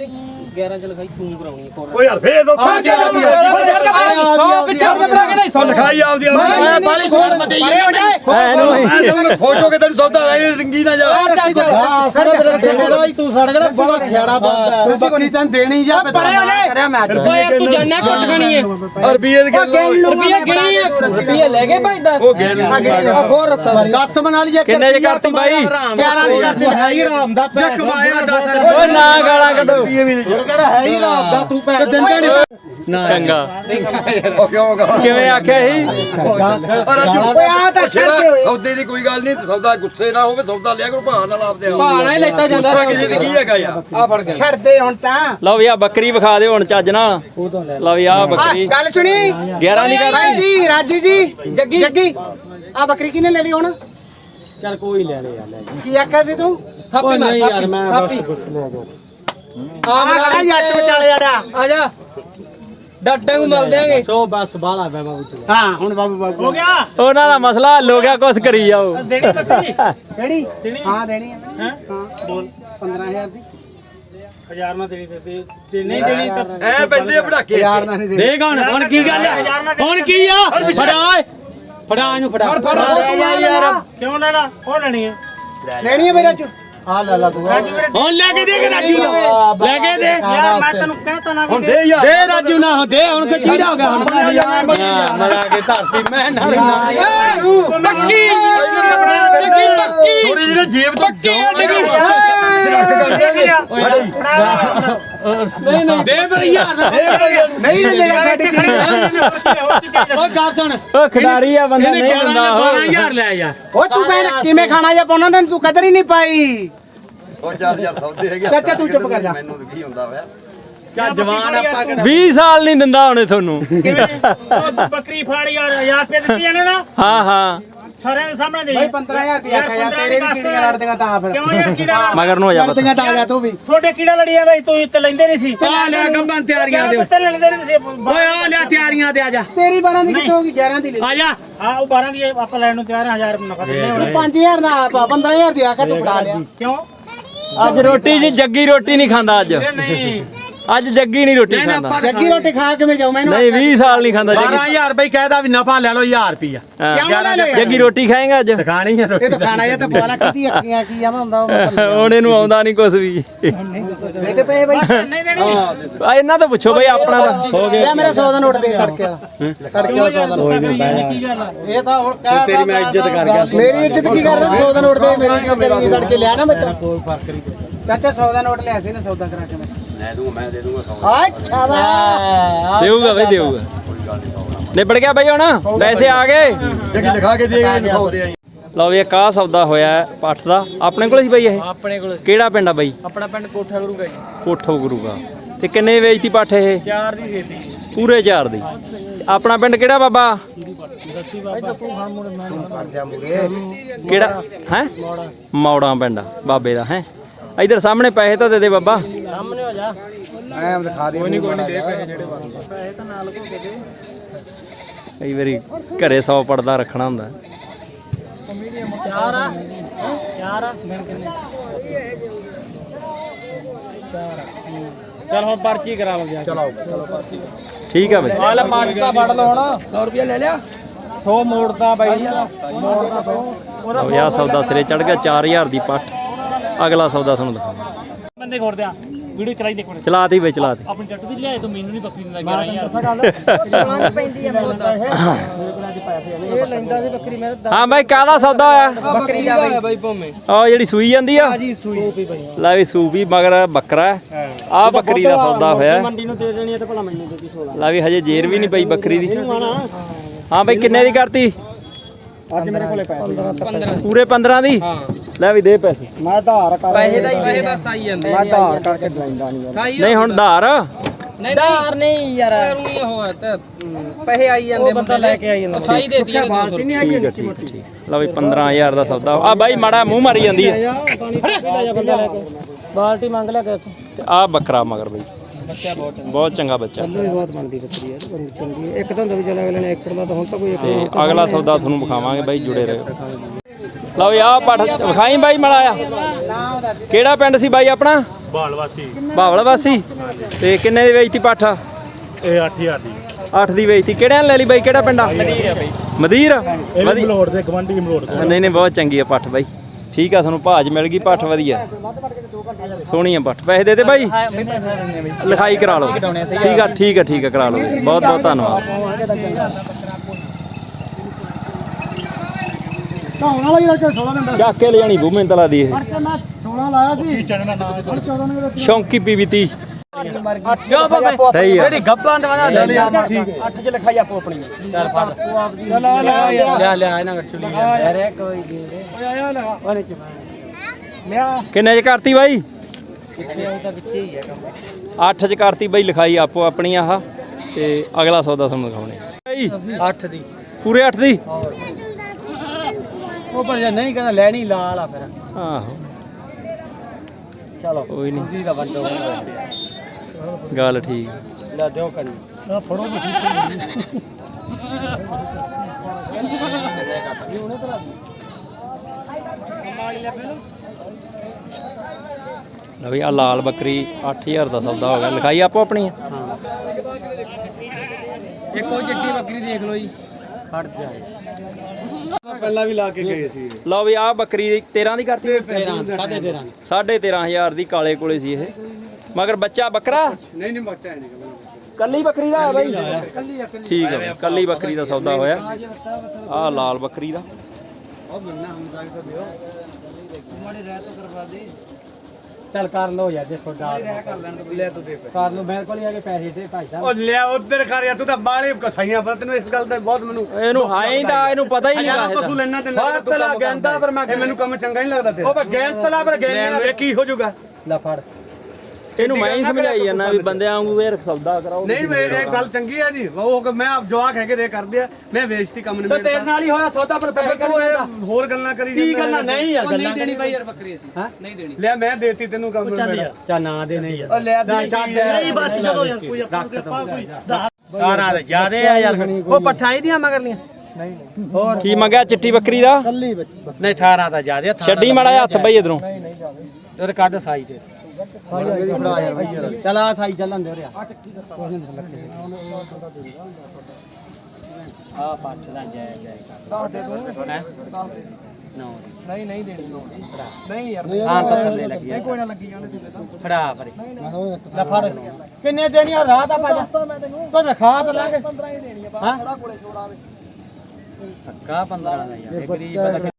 11 ਚ ਲਿਖਾਈ ਤੂੰ ਕਰਾਉਣੀ ਕੋਰ ਓ ਯਾਰ ਫੇਰ ਦੋ ਛੱਡ ਕੇ ਜਾਂਦੀ ਹੈ ਸੌ ਪਿੱਛੇ ਬਣਾ ਕੇ ਨਹੀਂ ਸੁਣ ਲਿਖਾਈ ਆਪਦੀ ਆਪਦੀ। ਬਾਲੀ ਛੋੜ ਮਤੇ ਐਨੂੰ ਮੈਂ ਤਾਂ ਖੁਸ਼ ਹੋ ਕੇ ਤੈਨੂੰ ਸੌਦਾ ਆਈ ਰਿੰਗੀ ਨਾ ਜਾ। ਹਾਂ ਸਾਰਾ ਛੇੜਾ ਹੀ ਤੂੰ ਸਾਡੇ ਕਿਹੜਾ ਬੜਾ ਖਿਆੜਾ ਬੰਦਾ। ਤੁਸੀਂ ਕੋ ਨਹੀਂ ਤੈਨੂੰ ਦੇਣੀ ਜਾ ਪਰੇ ਹੋ ਜਾ। ਕਰਿਆ ਮੈਂ ਓਏ ਯਾਰ ਤੂੰ ਜਾਨਣਾ ਕੁੱਟ ਖਾਣੀ ਹੈ। ਰੁਪਈਏ ਦੀ ਗੱਲ ਰੁਪਈਆ ਗਿਣੀ ਹੈ? ਰੁਪਈਆ ਲੈ ਕੇ ਭਜਦਾ ਉਹ ਗੇਲ ਆ ਹੋਰ ਰੱਸਾ ਦੱਸ ਬਣਾ ਲਈ ਕਿੰਨੇ ਚ ਕਰਤੀ ਬਾਈ? 11 ਦੀ ਕਰਤੀ ਹੈ ਹੀ ਰਾਮ ਦਾ ਪੈ ਕਮਾਇਆ 10 ਓਏ ਨਾ ਗਾਲਾਂ ਕੱਢੋ। ਰੁਪਈਏ ਵੀ ਕਿਹੜਾ ਹੈ ਹੀ ਰਾਮ ਦਾ ਤੂੰ ਪੈ ਦਿੰਦਾ ਨਹੀਂ ਚੰਗਾ। ਉਹ ਕਿਉਂ ਗਾ ਕਿਵੇਂ ਆਖਿਆ ਸੀ? ਓਏ ਆ ਤਾਂ ਛੱਡ ਕੇ ਸੌਦੇ ਦੀ ਕੋਈ ਗੱਲ ਨਹੀਂ ਸੌਦਾ ਗੁੱਸੇ ਨਾ ਹੋਵੇ ਸੌਦਾ ਲਿਆ ਕਰੋ ਭਾਅ ਨਾਲ ਆਪਦੇ ਆਪ ਭਾਣਾ ਹੀ ਲੈਤਾ ਜਾਂਦਾ। ਗੁੱਸਾ ਕਿਸੇ ਦੀ ਕੀ ਹੈਗਾ ਯਾਰ? ਆ ਫੜ ਕੇ। ਛੱਡ ਦੇ ਹੁਣ ਤਾਂ। ਲਓ ਵੀ ਆ ਬੱਕਰੀ ਵਿਖਾ ਦਿਓ ਹੁਣ ਚੱਜ ਨਾਲ। ਲਓ ਵੀ ਆ ਬੱਕਰੀ। ਗੱਲ ਸੁਣੀ। 11 ਦੀ ਭਾਈ ਕਰਤੀ ਜੀ ਰਾਜੂ ਜੀ। ਜੱਗੀ। ਜੱਗੀ ਆ ਬੱਕਰੀ ਕਿਨੇ ਲੈ ਲਈ ਹੁਣ? ਚੱਲ ਕੋਈ ਲੈ ਲੈ ਯਾਰ ਲੈ ਕੀ ਆਖਿਆ ਸੀ ਤੂੰ? ਥਾਪੀ ਨਹੀਂ ਯਾਰ ਮੈਂ ਥਾਪੀ। ਆ ਆ ਖੜਾ ਜੱਟ ਵਿਚਾਲੇ ਆੜਾ ਆ ਜਾ। ਡੱਡਾਂ ਨੂੰ ਮਿਲ ਦੇਾਂਗੇ ਸੋ ਬਸ ਬਾਲਾ ਬੈ ਬਾਬੂ ਹਾਂ ਹੁਣ ਬਾਬੂ ਬਾਬੂ। ਹੋ ਗਿਆ? ਉਹਨਾਂ ਦਾ ਮਸਲਾ ਹੱਲ ਹੋ ਗਿਆ ਕੁਛ ਕਰੀ ਜਾਓ। ਕਿਹੜੀ ਹਾਂ ਦੇਣੀ ਹੈ? ਹਾਂ ਬੋਲ। 15000 ਦੀ। ਹਜ਼ਾਰ ਨਾ ਦੇਣੀ ਤੇ ਤੇ ਨਹੀਂ ਦੇਣੀ ਤਾਂ ਐ ਪੈਂਦੇ ਆ ਪੜਾਕੇ ਯਾਰ ਨਾ ਨਹੀਂ ਦੇਣੀ। ਦੇਗਾ ਹੁਣ ਹੁਣ ਕੀ ਗੱਲ ਹੈ ਹੁਣ ਕੀ ਆ? ਫੜਾ ਫੜਾ ਇਹਨੂੰ ਫੜਾ। ਫੜ। ਫੜ। ਯਾਰ ਕਿਉਂ ਲੈਣਾ? ਉਹ ਲੈਣੀ ਹੈ ਲੈਣੀ ਹੈ ਮੇਰਾ ਚ ਆ ਲੈ ਲਾ ਤੂੰ ਹੁਣ ਲੈ ਕੇ ਦੇ ਕੇ ਰਾਜੂ ਨੂੰ ਲੈ ਕੇ ਦੇ ਯਾਰ ਮੈਂ ਤੈਨੂੰ ਕਹਿਤਾ ਨਾ ਹੁਣ ਦੇ ਯਾਰ ਦੇ ਰਾਜੂ ਨਾ ਦੇ ਹੁਣ ਕੋ ਚੀੜਾ ਹੋ ਗਿਆ ਹੁਣ ਮਰਾ ਕੇ ਧਰਤੀ ਮੈਂ ਨਾ ਪੱਕੀ ਪੱਕੀ ਥੋੜੀ ਜਿਹੀ ਜੇਬ ਤੋਂ ਪੱਕੀ ਆ ਡਿੱਗੀ ਨਹੀਂ ਨਹੀਂ। ਦੇ ਪਰ ਯਾਰ ਨਹੀਂ ਲੈਣਾ ਸਾਡੀ ਓ ਗੱਲ ਸੁਣ ਖਿਡਾਰੀ ਆ ਬੰਦਾ ਨਹੀਂ ਉਹ 12000 ਲੈ ਯਾਰ ਓ ਤੂੰ ਭੈਣ ਕਿਵੇਂ ਖਾਣਾ ਜਾਂ ਪਾਉਣਾ ਤੈਨੂੰ ਤੂੰ ਕਦਰ ਹੀ ਨਹੀਂ ਪਾਈ। ਉਹ ਚਾਰ ਯਾਰ ਸੌਦੇ ਹੈਗੇ ਚਾਚਾ ਤੂੰ ਚੁੱਪ ਕਰ ਜਾ। ਮੈਨੂੰ ਕੀ ਹੁੰਦਾ ਵਾ ਕਿਆ ਜਵਾਨ ਆਪਾਂ 20 ਸਾਲ ਨਹੀਂ ਦਿੰਦਾ ਹੁਣੇ ਤੁਹਾਨੂੰ। ਉਹ ਬੱਕਰੀ ਫਾੜ ਯਾਰ 1000 ਰੁਪਏ ਦਿੱਤੀ ਇਹਨੇ ਨਾ? ਹਾਂ ਹਾਂ। ਸਾਰਿਆਂ ਦੇ ਸਾਹਮਣੇ ਦੇ ਭਾਈ 15000 ਦੀ ਆਖਿਆ ਯਾਰ ਤੇਰੇ ਵੀ ਕੀੜੀਆਂ ਲੜਦੀਆਂ ਤਾਂ ਫਿਰ। ਕਿਉਂ ਯਾਰ ਕੀੜਾ ਲੜ ਮਗਰ ਨੂੰ ਹੋ ਜਾ ਲੜਦੀਆਂ ਤਾਂ ਆ ਗਿਆ ਤੂੰ ਵੀ। ਤੁਹਾਡੇ ਕੀੜਾ ਲੜੀ ਜਾਂਦਾ ਸੀ, ਤੁਸੀਂ ਤੇ ਲੈਂਦੇ ਨਹੀਂ ਸੀ। ਆ ਲੈ ਗੱਬਾਂ ਤਿਆਰੀਆਂ ਦੇ। ਤੇ ਲੈਂਦੇ ਨਹੀਂ ਸੀ? ਓਏ ਆ ਲੈ ਤਿਆਰੀਆਂ ਤੇ ਆ ਜਾ। ਤੇਰੀ 12 ਦੀ ਕਿੱਥੋਂ ਹੋਗੀ 11 ਦੀ ਲੈ। ਆ ਜਾ। ਆ ਉਹ 12 ਦੀ ਆਪਾਂ ਲੈਣ ਨੂੰ ਤਿਆਰ ਹਾਂ 1000 ਨਫਾ ਦਿੰਦੇ ਹੁਣ। 5000 ਨਾ 15000 ਦੀ ਆਖਿਆ ਤੂੰ ਫੜਾ ਲਿਆ। ਕਿਉਂ? ਅੱਜ ਰੋਟੀ ਜੀ ਜੱਗੀ ਰੋਟੀ ਨਹੀਂ ਖਾਂਦਾ ਅੱਜ। ਨਹੀਂ। ਅੱਜ ਜੱਗੀ ਨਹੀਂ ਰੋਟੀ ਖਾਂਦਾ। ਜੱਗੀ ਰੋਟੀ ਖਾ ਕਿਵੇਂ ਜਾਉ ਮੈਨੂੰ ਨਹੀਂ 20 ਸਾਲ ਨਹੀਂ ਖਾਂਦਾ ਜੱਗੀ। 12000 ਬਈ ਕਹਿਦਾ ਵੀ ਨਫਾ ਲੈ ਲਓ 1000 ਰੁਪਿਆ ਹਾਂ। ਜੱਗੀ ਰੋਟੀ ਖਾਏਗਾ ਅੱਜ? ਖਾਣੀ ਹੈ ਇਹ ਤਾਂ ਖਾਣਾ ਜਾਂ ਤਾਂ ਪਵਾਲਾ ਕਿਤੀ ਅੱਖੀਆਂ ਕੀ ਆਵਾ ਹੁੰਦਾ ਉਹ ਹੁਣ ਇਹਨੂੰ ਆਉਂਦਾ ਨਹੀਂ ਕੁਝ ਵੀ। ਇਹ ਤੇ ਪਏ ਬਾਈ। ਨਹੀਂ ਦੇਣੀ। ਆ ਇਹਨਾਂ ਤੋਂ ਪੁੱਛੋ ਬਈ ਆਪਣਾ ਤਾਂ ਹੋ ਲੈ ਮੇਰਾ 100 ਦਾ ਨੋਟ ਦੇ ਤੜਕੇ ਦਾ ਤੜਕੇ ਦਾ 100 ਦਾ ਨੋਟ। ਕੀ ਇਹ ਤਾਂ ਹੁਣ ਕਹਿ ਤੇਰੀ ਮੈਂ ਇੱਜ਼ਤ ਕਰ ਗਿਆ। ਮੇਰੀ ਇੱਜ਼ਤ ਕੀ ਕਰਦਾ? 100 ਦਾ ਨੋਟ ਦੇ ਮੇਰੀ ਤੜਕੇ ਲਿਆ ਨਾ ਮੈਂ ਕੋਈ ਫ਼ਰਕ ਨਹੀਂ ਚਾਚਾ 100 ਦਾ ਨੋਟ ਲਿਆ ਸੀ ਨਾ ਸੌਦਾ ਕਰਾ ਕੇ ਮੈਂ। ਲੈ ਦੂੰਗਾ ਮੈਂ ਦੇ ਦੂੰਗਾ ਸੌ ਅੱਛਾ ਵਾ ਦੇਊਗਾ ਬਈ ਦੇਊਗਾ। ਨਿਬੜ ਗਿਆ ਬਈ ਹੁਣ? ਪੈਸੇ ਆ ਗਏ? ਜਿਹੜੀ ਲਿਖਾ ਕੇ ਦੇ ਗਏ ਲਿਖਾਉਂਦੇ ਆਂ ਲਓ ਵੀ ਇੱਕ ਆਹ ਸੌਦਾ ਹੋਇਆ ਹੈ ਪੱਠ ਦਾ। ਆਪਣੇ ਕੋਲ ਸੀ ਬਈ ਇਹ? ਆਪਣੇ ਕੋਲ। ਕਿਹੜਾ ਪਿੰਡ ਆ ਬਈ? ਆਪਣਾ ਪਿੰਡ ਕੋਠਾ ਕਰੂਗਾ ਜੀ। ਕੋਠੋ ਗੁਰੂਗਾ ਤੇ ਕਿੰਨੇ ਵੇਚਤੀ ਪੱਠ ਇਹ? ਚਾਰ ਦੀ ਦੇਤੀ ਪੂਰੇ ਚਾਰ ਦੀ। ਆਪਣਾ ਪਿੰਡ ਕਿਹੜਾ ਬਾਬਾ? ਕਿਹੜਾ? ਹੈ? ਮੌੜਾ ਪਿੰਡ ਬਾਬੇ ਦਾ ਹੈ? ਇਧਰ ਸਾਹਮਣੇ ਪੈਸੇ ਤਾਂ ਦੇ ਦੇ ਬਾਬਾ। ਹੋ ਜਾ ਐਂ ਦਿਖਾ ਦੇ ਕੋਈ ਨਹੀਂ ਕੋਈ ਨਹੀਂ ਦੇ ਪੈਸੇ ਜਿਹੜੇ ਕਈ ਵਾਰੀ ਘਰੇ 100 ਪੜਦਾ ਰੱਖਣਾ ਹੁੰਦਾ। ਚਾਰ ਆ। ਚਾਰ ਆ। ਮੈਂ ਕਿੰਨੇ ਚਲ ਹੁਣ ਪਰਚੀ ਕਰਾ ਲਓ ਜਾ ਚਲੋ ਠੀਕ ਆ ਬਈ। ਆ ਲੈ ਪਾਟਾ ਫੜ ਲਓ ਹੁਣ। 100 ਰੁਪਏ ਲੈ ਲਿਆ? 100 ਮੋੜਦਾ ਬਾਈ। ਮੋੜਦਾ 100 ਲਓ ਵੀ ਆਹ ਸੌਦਾ ਸਿਰੇ ਚੜ ਗਿਆ 4000 ਦੀ ਪੱਠ ਅਗਲਾ ਸੌਦਾ ਤੁਹਾਨੂੰ ਦਿਖਾਵਾਂ ਬੰਦੇ ਖੋੜਦੇ ਆ। ਵੀਡੀਓ ਚਲਾਈ ਦੇ ਕੋਲ ਚਲਾਤੀ ਬਈ ਚਲਾਤੀ। ਆਪਣੀ ਜੱਟ ਦੀ ਲਿਆਏ ਤੂੰ ਮੈਨੂੰ ਨਹੀਂ ਬੱਕਰੀ ਦਿੰਦਾ 11000 ਇਹ ਲੈਂਦਾ ਸੀ ਬੱਕਰੀ ਮੈਂ ਹਾਂ ਬਾਈ ਕਾਹਦਾ ਸੌਦਾ ਹੋਇਆ? ਬੱਕਰੀ ਦਾ ਹੋਇਆ ਬਾਈ ਭੋਮੇ। ਆ ਜਿਹੜੀ ਸੂਈ ਜਾਂਦੀ ਆ? ਜੀ ਸੂਈ। ਲੈ ਵੀ ਸੂਪੀ ਮਗਰ ਬੱਕਰਾ ਆ ਬੱਕਰੀ ਦਾ ਸੌਦਾ ਹੋਇਆ। ਮੰਡੀ ਨੂੰ ਦੇ ਦੇਣੀ ਹੈ ਤੇ ਭਲਾ ਮੈਨੂੰ ਦੇ 16 ਲੈ ਵੀ ਹਜੇ ਜੇਰ ਵੀ ਨਹੀਂ ਪਈ ਬੱਕਰੀ ਦੀ। ਹਾਂ ਬਾਈ ਕਿੰਨੇ ਦੀ ਕਰਤੀ? ਅੱਜ ਮੇਰੇ ਕੋਲੇ ਪੈਸੇ 15 ਪੂਰੇ 15 ਦੀ? ਹਾਂ। ਲੈ ਵੀ ਦੇ ਪੈਸੇ। ਮੈਂ ਆਧਾਰ ਕਰ ਪੈਸੇ ਦਾ ਹੀ ਪੈਸੇ ਬਸ ਆਈ ਜਾਂਦੇ। ਮੈਂ ਆਧਾਰ ਕਰਕੇ ਲੈਂਦਾ ਨਹੀਂ ਨਹੀਂ ਹੁਣ ਧਾਰ? ਨਹੀਂ ਧਾਰ ਨਹੀਂ ਯਾਰ। ਰੂਈ ਹੋਇਆ ਤੇ ਪੈਸੇ ਆਈ ਜਾਂਦੇ ਬੰਦਾ ਲੈ ਕੇ ਆਈ ਜਾਂਦਾ। ਸਾਈ ਦੇਤੀ ਇਹਨੇ 200 ਠੀਕ ਹੈ ਠੀਕ ਹੈ ਠੀਕ ਲੈ ਵੀ 15000 ਦਾ ਸੌਦਾ। ਆ ਬਾਈ ਮਾੜਾ ਮੂੰਹ ਮਾਰੀ ਜਾਂਦੀ ਹੈ। ਬਾਲਟੀ ਮੰਗ ਲਿਆ ਕਿਸ ਤੇ। ਆ ਬੱਕਰਾ ਮਗਰ ਬਈ। ਬੱਚਾ ਬਹੁਤ ਚੰਗਾ। ਬਹੁਤ ਚੰਗਾ ਬੱਚਾ। ਵੀ ਬਹੁਤ ਬਣਦੀ ਬੱਕਰੀ ਯਾਰ ਬੰਦੀ ਚੰਗੀ ਇੱਕ ਤਾਂ ਹੁੰਦਾ ਵੀ ਚੱਲ ਅਗਲੇ ਨੇ ਏਕੜ ਦਾ ਤਾਂ ਹੁਣ ਤਾਂ ਕੋਈ ਤੇ ਅਗਲਾ ਸੌਦਾ ਤੁਹਾਨੂੰ ਵਿਖਾਵਾਂਗੇ ਬਾਈ ਜੁੜੇ ਰਹੋ। ਲਓ ਆਹ ਪੱਠ ਵਿਖਾਈ ਬਾਈ ਮਲਾਇਆ। ਕਿਹੜਾ ਪਿੰਡ ਸੀ ਬਾਈ ਆਪਣਾ? ਬਾਲਵਾਸੀ ਬਾਵਲ ਵਾਸੀ। ਤੇ ਕਿੰਨੇ ਦੀ ਵੇਚਤੀ ਪੱਠ? ਇਹ 8000 ਦੀ। 8 ਦੀ ਵੇਚਤੀ। ਕਿਹੜਿਆਂ ਨੇ ਲੈ ਲਈ ਬਾਈ ਕਿਹੜਾ ਪਿੰਡ ਆ? ਮਦੀਰ ਬਾਈ। ਮਦੀਰ? ਇਹ ਵੀ ਮਲੋੜ ਦੇ ਗਵੰਡੀ ਮਲੋੜ ਤੋਂ ਨਹੀਂ ਨਹੀਂ ਬਹੁਤ ਚੰਗੀ ਆ ਪੱਠ ਬਾਈ। ਠੀਕ ਆ ਤੁਹਾਨੂੰ ਭਾਜ ਮਿਲ ਗਈ ਪੱਠ ਵਧੀਆ। ਸੋਹਣੀ ਆ ਪੱਠ। ਪੈਸੇ ਦੇ ਦੇ ਬਾਈ? ਲਿਖਾਈ ਕਰਾ ਲਓ। ਠੀਕ ਆ ਠੀਕ ਆ ਠੀਕ ਆ ਕਰਾ ਲਓ। ਬਹੁਤ ਬਹੁਤ ਧੰਨਵਾਦ। ਧੌਣ ਵਾਲਾ ਜਿਹੜਾ ਕਿ 16 ਦਿੰਦਾ ਚੱਕ ਕੇ ਲੈ ਜਾਣੀ ਭੂਮੇ ਤਲਾ ਦੀ ਇਹ। ਕਿ ਮੈਂ 16 ਲਾਇਆ ਸੀ। ਚੜਨਾ ਨਾ 14 ਨੇ ਵਿੱਚ ਸ਼ੌਂਕੀ ਪੀਵੀਤੀ। ਜੋ ਬਾਬੇ। ਸਹੀ ਆ। ਜਿਹੜੀ ਗੱਬਾਂ ਦਵਾਣਾ ਲੈ ਲਿਆ ਠੀਕ ਹੈ। 8 ਚ ਲਿਖਾਈ ਆਪੋ ਆਪਣੀ। ਚੱਲ ਫੜ ਚਲ ਆ ਲੈ ਯਾਰ। ਲਿਆ ਲਿਆ ਇਹਨਾਂ ਵਿੱਚ ਚੁਲੀ ਅਰੇ ਕੋਈ ਦੇ ਓਏ ਆਇਆ ਲਗਾ ਉਹਨੇ ਚ ਲਿਆ। ਕਿੰਨੇ ਚ ਕਰਤੀ ਬਾਈ? ਕਿੱਥੇ ਉਹ ਤਾਂ ਵਿੱਚ ਹੀ ਹੈ ਕੰਮ। 8 ਚ ਕਰਤੀ ਬਾਈ ਲਿਖਾਈ ਆਪੋ ਆਪਣੀ ਆਹ। ਤੇ ਅਗਲਾ ਸੌਦਾ ਤੁਹਾਨੂੰ ਦਿਖਾਉਣੇ ਬਾਈ। 8 ਦੀ। ਪੂਰੇ 8 ਦੀ? ਉਹ ਪਰ ਜੇ ਨਹੀਂ ਕਹਿੰਦਾ ਲੈਣੀ ਲਾਲ ਆ ਫਿਰ। ਆਹੋ। ਚਲੋ। ਕੋਈ ਨਹੀਂ। ਤੁਸੀਂ ਦਾ ਵੰਡੋ। ਗੱਲ ਠੀਕ। ਲੈ ਦਿਓ ਕਰੀ। ਆ ਫੜੋ ਤੁਸੀਂ। ਲਓ ਵੀ ਆ ਲਾਲ ਬੱਕਰੀ 8000 ਦਾ ਸੌਦਾ ਹੋ ਗਿਆ। ਲਿਖਾਈ ਆਪੋ ਆਪਣੀ? ਇੱਕ ਉਹ ਚਿੱਟੀ ਬੱਕਰੀ ਦੇਖ ਲਓ ਜੀ। ਖੜ ਜਾ। ਪਹਿਲਾਂ ਵੀ ਲਾ ਕੇ ਗਏ ਸੀ। ਲਓ ਵੀ ਆ ਬੱਕਰੀ 13 ਦੀ ਕਰਤੀ। 13 13.5 13500 ਦੀ ਕਾਲੇ ਕੋਲੇ ਸੀ ਇਹ। ਮਗਰ ਬੱਚਾ ਬੱਕਰਾ? ਨਹੀਂ ਨਹੀਂ ਬੱਚਾ ਨਹੀਂ ਕੱਲੀ ਬੱਕਰੀ ਦਾ ਹੈ ਬਾਈ ਠੀਕ ਹੈ ਕੱਲੀ ਬੱਕਰੀ ਦਾ ਸੌਦਾ ਹੋਇਆ। ਆ ਲਾਲ ਬੱਕਰੀ ਦਾ। ਉਹ ਮਿਲਣਾ ਹਮ ਜਾ ਕੇ ਦਿਓ। ਮਾੜੇ ਰਹਿ ਤਾਂ ਕਰਵਾ ਦੇ। ਚੱਲ ਕਰ ਲੋ ਯਾਰ ਜੇ ਤੁਹਾਡਾ ਰਹਿ ਕਰ ਲੈਣ ਤੋਂ ਲੈ ਤੂੰ ਦੇ ਕਰ ਲੋ ਮੇਰੇ ਕੋਲ ਹੀ ਆ ਕੇ ਪੈਸੇ ਦੇ ਭਾਈ ਸਾਹਿਬ। ਉਹ ਲਿਆ ਉਧਰ ਕਰ ਯਾ ਤੂੰ ਤਾਂ ਬਾਲੇ ਕਸਾਈਆਂ ਪਰ ਤੈਨੂੰ ਇਸ ਗੱਲ ਦਾ ਬਹੁਤ ਮੈਨੂੰ ਇਹਨੂੰ ਹਾਈ ਦਾ ਇਹਨੂੰ ਪਤਾ ਹੀ ਨਹੀਂ ਯਾਰ ਕਾਹੇ ਪਸ਼ੂ ਦਾ ਲੈਣਾ ਤੇ ਬਾਹਰ ਤਲਾ ਗੈਂਦਾ ਪਰ ਮੈਂ ਇਹ ਮੈਨੂੰ ਕੰਮ ਚੰਗਾ ਨਹੀਂ ਲੱਗਦਾ ਤੇਰਾ। ਉਹ ਗੈਂਤਲਾ ਪਰ ਗੈਂਦਾ ਇਹ ਕੀ ਹੋ ਜਾਊਗਾ? ਲੈ ਫੜ। ਇਹਨੂੰ ਮੈਂ ਹੀ ਸਮਝਾਈ ਜਾਂਦਾ ਵੀ ਬੰਦਿਆਂ ਵਾਂਗੂ ਇਹ ਸੌਦਾ ਕਰਾਓ ਨਹੀਂ ਮੇਰੇ ਇਹ ਗੱਲ ਚੰਗੀ ਹੈ ਜੀ। ਉਹ ਕਿ ਮੈਂ ਆਪ ਜਵਾਕ ਹੈਗੇ ਰੇ ਕਰਦੇ ਆ। ਮੈਂ ਵੇਚਤੀ ਕੰਮ ਨਹੀਂ ਤੇ ਤੇਰੇ ਨਾਲ ਹੀ ਹੋਇਆ ਸੌਦਾ ਪਰ ਪੈਸੇ ਤੂੰ ਇਹ ਹੋਰ ਗੱਲਾਂ ਕਰੀ ਕੀ ਗੱਲਾਂ? ਨਹੀਂ ਯਾਰ ਗੱਲਾਂ ਨਹੀਂ ਦੇਣੀ ਬਾਈ ਯਾਰ ਬੱਕਰੀ ਅਸੀਂ। ਨਹੀਂ ਦੇਣੀ। ਲਿਆ ਮੈਂ ਦੇਤੀ ਤੈਨੂੰ ਕੰਮ ਚੱਲ ਯਾਰ ਚਾ ਨਾ ਦੇ ਨਹੀਂ ਯਾਰ। ਉਹ ਲਿਆ ਦੇ ਨਹੀਂ ਬਸ ਜਦੋਂ ਯਾਰ ਕੋਈ ਕਾਰਾਂ ਦੇ ਜਿਆਦੇ ਆ ਯਾਰ। ਉਹ ਪਠਾਈ ਦੀਆਂ ਮਗਰ ਲੀਆਂ ਨਹੀਂ ਹੋਰ ਕੀ ਮੰਗਿਆ? ਚਿੱਟੀ ਬੱਕਰੀ ਦਾ? ਕੱਲੀ ਨਹੀਂ 18 ਤਾਂ ਜਿਆਦੇ ਛੱਡੀ ਮਾੜਾ ਹੱਥ ਬਈ ਇਧਰੋਂ। ਤੇ ਕੱਢ ਸਾਈ ਤੇ। ਚਲ ਆ ਸਾਈ ਚੱਲਣ ਦੇ ਰਿਆ ਆ। ਪੱਠ ਦਾ ਜੈ ਜੈ ਕਰ। ਦੇ ਤੂੰ। ਨੋ ਨਹੀਂ ਨਹੀਂ ਦੇਣੀ ਨਹੀਂ ਯਾਰ। ਹਾਂ ਤਾਂ ਥੱਲੇ ਲੱਗੀ ਕੋਈ ਨਾ ਲੱਗੀ ਜਾਣੇ ਤੂੰ। ਖੜਾ ਪਰੇ। ਲੈ ਫੜ। ਕਿੰਨੇ ਆ? ਪਾ ਤੂੰ ਰਖਾ ਤਾਂ ਲਾਂਗੇ 15 ਹੀ ਦੇਣੀ ਆ ਬਾ ਕੋਲੇ ਛੋੜਾ ਧੱਕਾ 15 ਦਾ ਯਾਰ ਗਰੀਬ ਬੰਦਾ